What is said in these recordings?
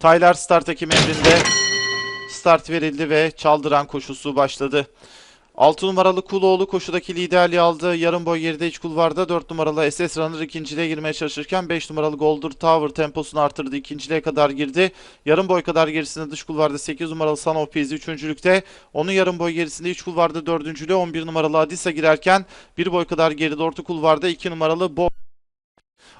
Taylar start ekim emrinde start verildi ve çaldıran koşusu başladı. 6 numaralı Kuloğlu koşudaki liderliği aldı. Yarım boy geride iç kulvarda 4 numaralı SS Runner ikinciliğe girmeye çalışırken 5 numaralı Goldur Tower temposunu artırdı. ikinciliğe kadar girdi. Yarım boy kadar gerisinde dış kulvarda 8 numaralı Son of Peace üçüncülükte. Onun yarım boy gerisinde iç kulvarda dördüncülüğe 11 numaralı Adisa girerken 1 boy kadar geride orta kulvarda 2 numaralı Bo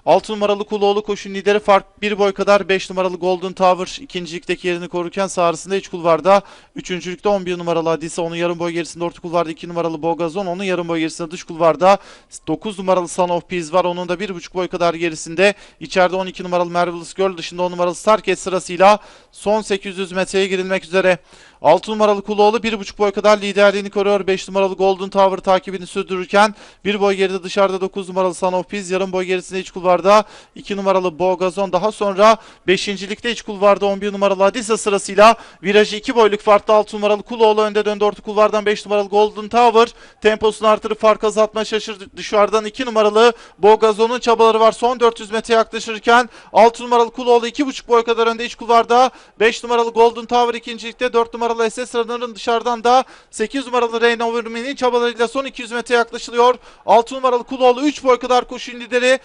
6 numaralı Kuloğlu koşun lideri fark 1 boy kadar 5 numaralı Golden Tower ikincilikteki yerini korurken sağrısında iç kulvarda Üçüncülükte 11 numaralı Adisa onun yarım boy gerisinde orta kulvarda 2 numaralı Bogazon onun yarım boy gerisinde dış kulvarda 9 numaralı Son of Peace var onun da 1,5 boy kadar gerisinde içeride 12 numaralı Marvelous Girl dışında 10 numaralı Starket sırasıyla son 800 metreye girilmek üzere. 6 numaralı Kuloğlu 1,5 boy kadar liderliğini koruyor. 5 numaralı Golden Tower takibini sürdürürken 1 boy geride dışarıda 9 numaralı Son of Peace yarım boy gerisinde iç kulvarda 2 numaralı Bogazon daha sonra 5.likte iç kulvarda 11 numaralı Adisa sırasıyla virajı 2 boyluk farklı 6 numaralı Kuloğlu önde döndü orta kulvardan 5 numaralı Golden Tower temposunu artırıp fark azaltmaya şaşırdı. Dışarıdan 2 numaralı Bogazon'un çabaları var. Son 400 metre yaklaşırken 6 numaralı Kuloğlu 2,5 boy kadar önde iç kulvarda 5 numaralı Golden Tower ikincilikte 4 numaralı SS Runner'ın dışarıdan da 8 numaralı Rain Overman'in çabalarıyla son 200 metre yaklaşılıyor. 6 numaralı Kuloğlu 3 boy kadar koşun lideri.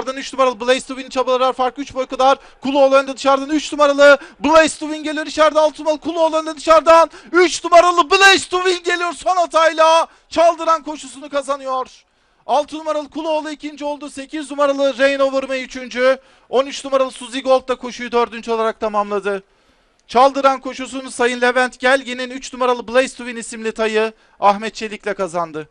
Dışarıdan 3 numaralı Blaze to Win'in çabaları var. Fark 3 boy kadar. Kuloğlu önde dışarıdan 3 numaralı Blaze to Win geliyor. içeride 6 numaralı Kuloğlu önde dışarıdan 3 numaralı Blaze to Win geliyor son hatayla. Çaldıran koşusunu kazanıyor. 6 numaralı Kuloğlu ikinci oldu. 8 numaralı Rain Over Me üçüncü. 13 numaralı Suzy Gold da koşuyu dördüncü olarak tamamladı. Çaldıran koşusunu Sayın Levent Gelgin'in 3 numaralı Blaze to Win isimli tayı Ahmet Çelik'le kazandı.